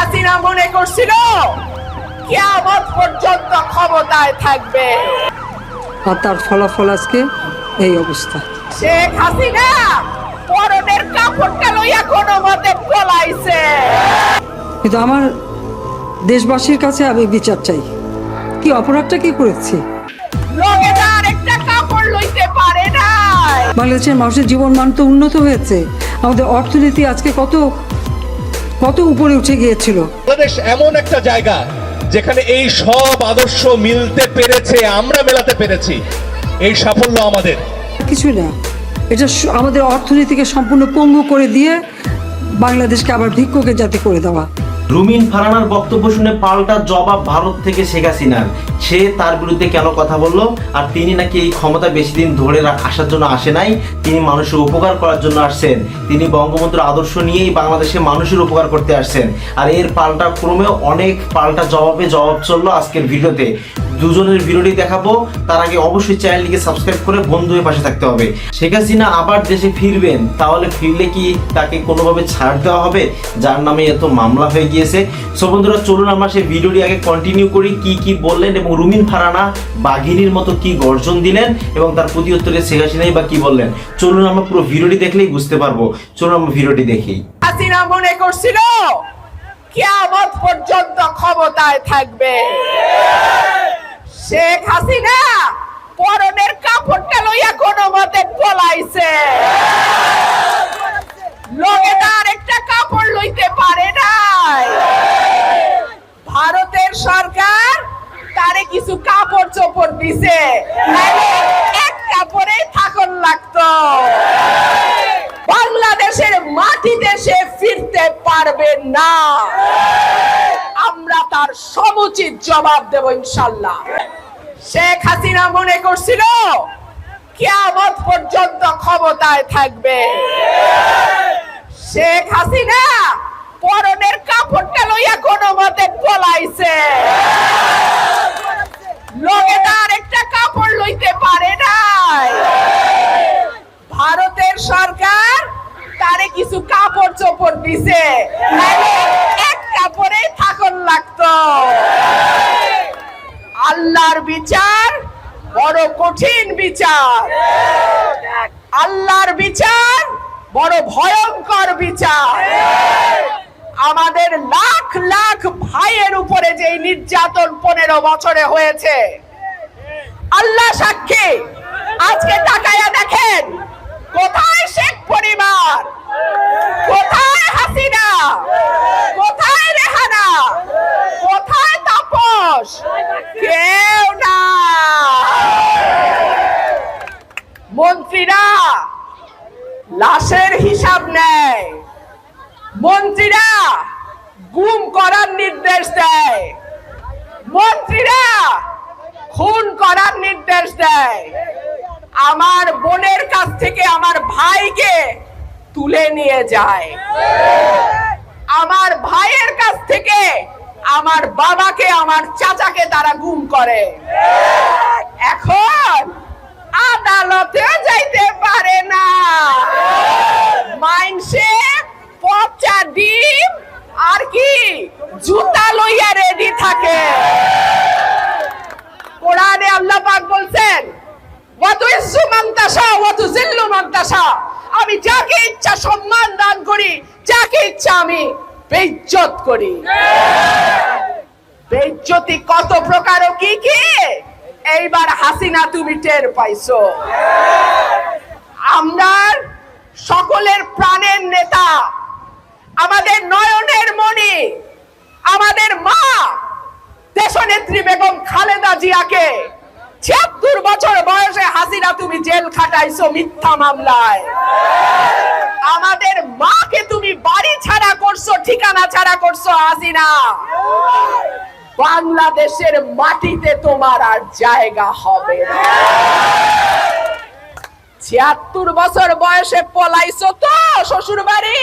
হাসিনা মনে করছিল কিয়ামত পর্যন্ত ক্ষমতায় থাকবে। আর তার ফলাফল আজকে এই অবস্থা। শেখ হাসিনা পরনের কাপড়টা লইয়া কোনো মতে পলাইছে। কিন্তু আমার দেশবাসীর কাছে আমি বিচার চাই। কি অপরাধটা কি করেছি? লোকে একটা কাপড় লইতে পারে নাই। বাংলাদেশের মানুষের জীবন মান তো উন্নত হয়েছে। আমাদের অর্থনীতি আজকে কত কত উপরে উঠে গিয়েছিল। বাংলাদেশ এমন একটা জায়গা যেখানে এই সব আদর্শ মিলতে পেরেছে আমরা মেলাতে পেরেছি। এই সাফল্য আমাদের। কিছুই না এটা আমাদের অর্থনীতিকে সম্পূর্ণ পঙ্গু করে দিয়ে বাংলাদেশকে আবার ভিক্ষকের জাতি করে দেওয়া। রুমিন ফারানার বক্তব্য শুনে পাল্টা জবাব ভারত থেকে শেখ হাসিনার। সে তার বিরুদ্ধে কেন কথা বলল? আর তিনি নাকি এই ক্ষমতা বেশি দিন ধরে আসার জন্য আসে নাই? তিনি মানুষের উপকার করার জন্য আসছেন। তিনি বঙ্গবন্ধুর আদর্শ নিয়েই বাংলাদেশে মানুষের উপকার করতে আসছেন। আর এর পাল্টা ক্রমে অনেক পাল্টা জবাবে জবাব চলল আজকের ভিডিওতে। দুজনের ভিডিওটি দেখাবো, তার আগে অবশ্যই চ্যানেলটিকে সাবস্ক্রাইব করে বন্ধু হয়ে পাশে থাকতে হবে। শেখ হাসিনা আবার দেশে ফিরবেন, তাহলে ফিরলে কি তাকে কোনোভাবে ছাড় দেওয়া হবে? যার নামে এত মামলা হয়ে গিয়েছে। সো বন্ধুরা, চলুন আমরা সেই ভিডিওটি আগে কন্টিনিউ করি, কি কি বললেন এবং রুমিন ফারানা বাঘিনীর মতো কি গর্জন দিলেন এবং তার প্রতি উত্তরে শেখ হাসিনাই বা কি বললেন? চলুন আমরা পুরো ভিডিওটি দেখলেই বুঝতে পারব। চলুন আমরা ভিডিওটি দেখি। হাসিনা মনে করছিল কিয়ামত পর্যন্ত ক্ষমতায় থাকবে। শেখ হাসিনা পরনের কাপড়টা লইয়া কোনো মতে পলাইছে লোকে একটা কাপড় লইতে পারে নাই। ভারতের সরকার তারে কিছু কাপড় চোপড় দিছে। এক কাপড়ে থাকন লাগতো। বাংলাদেশের মাটিতে সে ফিরতে পারবে না। সমুচিত জবাব দেব ইনশাল্লাহ শেখ হাসিনা মনে করছিল কিয়ামত পর্যন্ত ক্ষমতায় থাকবে। শেখ হাসিনা পরনের কাপড়টা লইয়া কোনো মতে পলাইছে লোকে তার একটা কাপড় লইতে পারে নাই ভারতের সরকার তারে কিছু কাপড় চোপড় দিছে নাইলে এক কাপড়ে থাকন লাগতো আল্লাহর বিচার বড় কঠিন বিচার। আল্লাহর বিচার বড় ভয়ঙ্কর বিচার। আমাদের লাখ লাখ ভাইয়ের উপরে যে নির্যাতন পনেরো বছরে হয়েছে, আল্লাহ সাক্ষী, আজকে তাকায়া দেখেন কোথায় শেখ পরিবার কোথায় হাসিনা কোথায় রেহানা কোথায় তাপস কেউ না মন্ত্রীরা লাশের হিসাব নেয় মন্ত্রীরা গুম করার নির্দেশ দেয়। মন্ত্রীরা খুন করার নির্দেশ দেয়। আমার বোনের কাছ থেকে আমার ভাইকে তুলে নিয়ে যায়। আমার ভাইয়ের কাছ থেকে আমার বাবাকে, আমার চাচাকে তারা গুম করে। এখন আদালতে যাইতে পারে না। মাইনসে পচা ডিম আর কি? জুতা লইয়া রেডি থাকে। কোরআনে আল্লাহ পাক বলছেন আমি যাকে ইচ্ছা সম্মান দান করি, যাকে ইচ্ছা আমি বেইজ্জত করি। বেইজ্জতি কত প্রকার কি কি? এইবার হাসিনা তুমি টের পাইছো। আমরা সকলের প্রাণের নেতা। আমাদের নয়নের মণি, আমাদের মা, দেশনেত্রী বেগম খালেদা জিয়াকে ছিয়াত্তর বছর বয়সে হাসিনা তুমি জেল খাটাইছো মিথ্যা মামলায়। আমাদের মাকে তুমি বাড়ি ছাড়া করছ, ঠিকানা ছাড়া করছ হাসিনা বাংলাদেশের মাটিতে তোমার আর জায়গা হবে না। ছিয়াত্তর বছর বয়সে পলাইছো তো শ্বশুর বাড়ি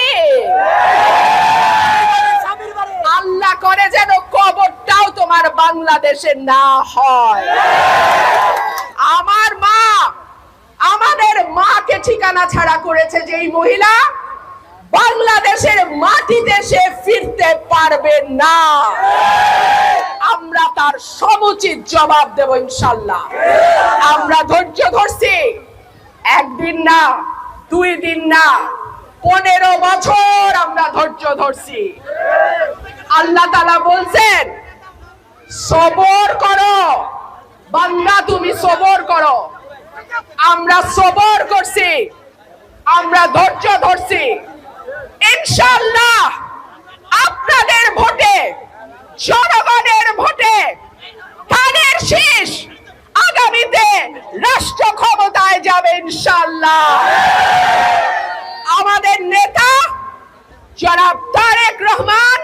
আল্লাহ করে যেন কবরটাও তোমার বাংলাদেশে না হয়। আমার মা, আমাদের মাকে ঠিকানা ছাড়া করেছে যেই মহিলা, বাংলাদেশের মাটিতে সে ফিরতে পারবে না। আমরা তার সমুচিত জবাব দেব ইনশাল্লাহ। আমরা ধৈর্য ধরছি। একদিন না, দুই দিন না, পনেরো বছর আমরা ধৈর্য ধরছি। আল্লাহ তালা বলছেন, সবর করো, বান্দা তুমি সবর করো। আমরা সবর করছি, আমরা ধৈর্য ধরছি ইনশাল্লাহ আপনাদের ভোটে জনগণের ভোটে ধানের শীষ আগামীতে রাষ্ট্র ক্ষমতায় যাবে ইনশাল্লাহ আমাদের নেতা, জনাব তারেক রহমান,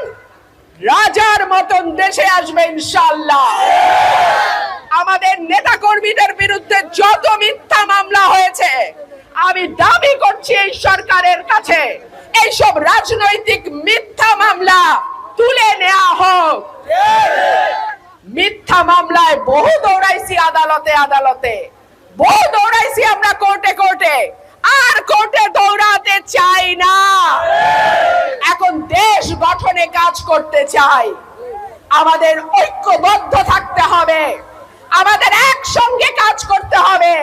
রাজার মতন দেশে আসবে ইনশাল্লাহ আমাদের নেতা কর্মীদের বিরুদ্ধে যত মিথ্যা মামলা হয়েছে, আমি দাবি করছি এই সরকারের কাছে, এইসব রাজনৈতিক মিথ্যা মামলা তুলে নেওয়া হোক। মিথ্যা মামলায় বহু দৌড়াইছি আদালতে আদালতে। বহু দৌড়াইছি আমরা কোর্টে কোর্টে। আর কোর্টে দৌড়াতে চাই না। এখন দেশ গঠনে কাজ করতে চাই। আমাদের ঐক্যবদ্ধ থাকতে হবে। আমাদের একসঙ্গে কাজ করতে হবে।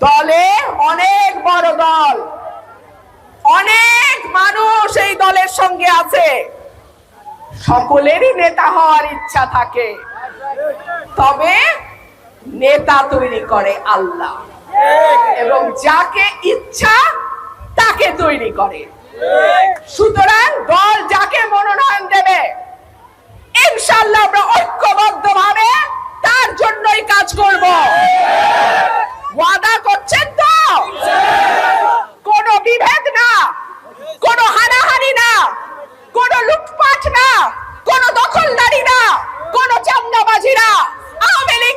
দলে অনেক বড় দল। অনেক মানুষ এই দলের সঙ্গে আছে। সকলেরই নেতা হওয়ার ইচ্ছা থাকে। তবে নেতা তৈরি করে আল্লাহ। এবং যাকে ইচ্ছা, তাকে তৈরি করে। সুতরাং দল যাকে মনোনয়ন দেবে ইনশাল্লাহ আমরা ঐক্যবদ্ধ ভাবে তার জন্যই কাজ করব। ওয়াদা করছেন তো? কোনো বিভেদ না, কোনো হানাহানি না, কোনো লুটপাট না, কোনো দখলদারি না, কোনো চান্দাবাজি না।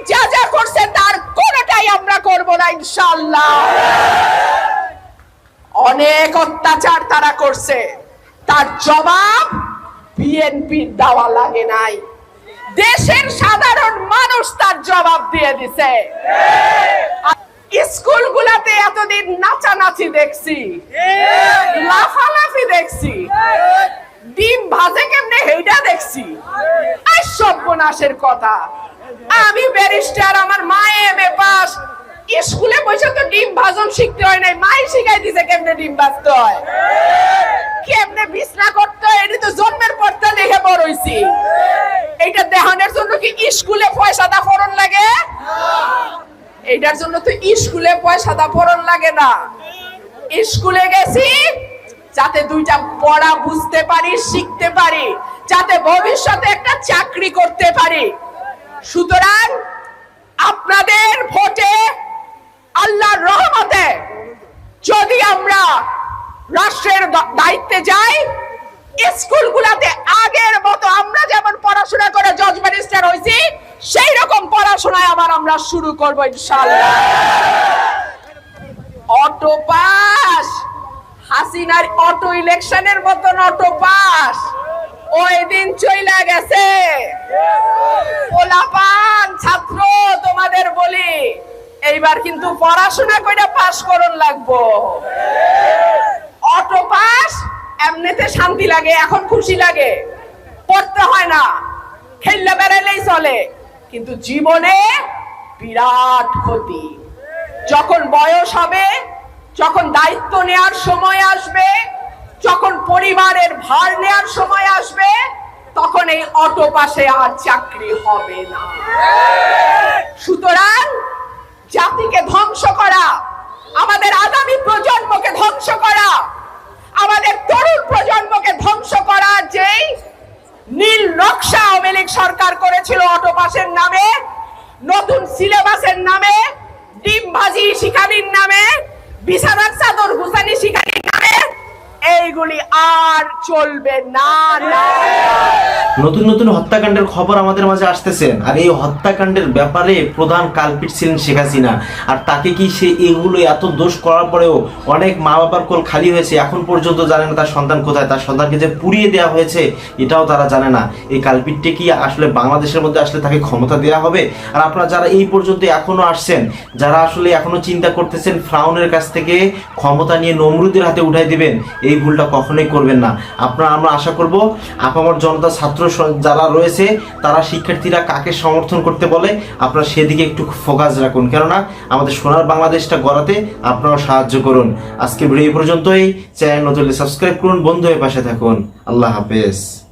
যা যা করছে তার কোনোটাই আমরা করব না ইনশাল্লাহ অনেক অত্যাচার তারা করছে। তার জবাব বিএনপির দেওয়া লাগে নাই। দেশের সাধারণ মানুষ তার জবাব দিয়ে দিছে। স্কুল গুলাতে এতদিন নাচানাচি দেখছি, লাফালাফি দেখছি, ডিম ভাজে কেমনে হেইটা দেখছি। আর সর্বনাশের কথা। আমি ব্যারিস্টার, আমার মা এম এ পাস। স্কুলে বসে তো ডিম ভাজন শিখতে হয় নাই, মাই শিখাই দিছে কেমনে ডিম ভাজতে হয়। কেমনে বিছনা করতে হয়, এটা তো জন্মের পর তো দেখে বড় হইছি। এইটা দেহানের জন্য কি স্কুলে পয়সা দা ফরন লাগে? এইটার জন্য তো স্কুলে পয়সা দা ফরন লাগে না। স্কুলে গেছি, যাতে দুইটা পড়া বুঝতে পারি, শিখতে পারি, যাতে ভবিষ্যতে একটা চাকরি করতে পারি। সুতরাং আপনাদের ভোটে আল্লাহর রহমতে যদি আমরা রাষ্ট্রের দায়িত্বে যাই, স্কুলগুলোতে আগের মতো আমরা যেমন পড়াশোনা করে জজ ব্যারিস্টার হয়েছি সেই রকম পড়াশোনায় আবার আমরা শুরু করব ইনশাআল্লাহ। Auto pass! হাসিনার অটো ইলেকশনের মতন অটো পাস! ওই দিন চইলা গেছে। পোলাপান, ছাত্র, তোমাদের বলি, এইবার কিন্তু পড়াশোনা কইরা পাস করন লাগবো। অটো পাস, এমনিতে শান্তি লাগে, এখন খুশি লাগে। পড়তে হয় না, খেললে বেড়ালেই চলে। কিন্তু জীবনে বিরাট ক্ষতি। যখন বয়স হবে, যখন দায়িত্ব নেওয়ার সময় আসবে যখন পরিবারের ভার নেওয়ার সময় আসবে, তখন এই অটো পাশে আর চাকরি হবে না। সুতরাং জাতিকে ধ্বংস করা, আমাদের আগামী প্রজন্মকে ধ্বংস করা, আমাদের তরুণ প্রজন্মকে ধ্বংস করা যেই নীল নকশা আওয়ামী লীগ সরকার করেছিল অটো পাসের নামে, নতুন সিলেবাসের নামে, ডিম ভাজি শিকারির নামে বিছানার চাদর হুসানি শিকারির এইগুলি আর চলবে না নতুন নতুন হত্যাকাণ্ডের খবর আমাদের মাঝে আসতেছেন। আর এই হত্যাকাণ্ডের ব্যাপারে প্রধান কালপিট ছিলেন শেখ হাসিনা। আর তাকে কি সে এগুলো এত দোষ করার পরেও অনেক মা বাবার কোল খালি হয়েছে, এখন পর্যন্ত জানে না তার সন্তান কোথায়। তার সন্তানকে যে পুড়িয়ে দেওয়া হয়েছে, এটাও তারা জানে না। এই কালপিটটি কি আসলে বাংলাদেশের মধ্যে আসলে তাকে ক্ষমতা দেওয়া হবে? আর আপনারা যারা এই পর্যন্ত এখনও আসছেন, যারা আসলে এখনও চিন্তা করতেছেন ফ্রাউনের কাছ থেকে ক্ষমতা নিয়ে নমরুদের হাতে উঠাই দিবেন এই ভুলটা কখনোই করবেন না। আপনারা, আমরা আশা করব, আপামর জনতা, ছাত্র যারা রয়েছে, তারা শিক্ষার্থীরা কাকে সমর্থন করতে বলে, আপনারা সেদিকে একটু ফোকাস রাখুন। কেননা, আমাদের সোনার বাংলাদেশটা গড়াতে আপনারাও সাহায্য করুন। আজকে ভিডিও এই পর্যন্তই। চ্যানেল নতুন সাবস্ক্রাইব করুন। বন্ধু হয়ে পাশে থাকুন। আল্লাহ হাফেজ।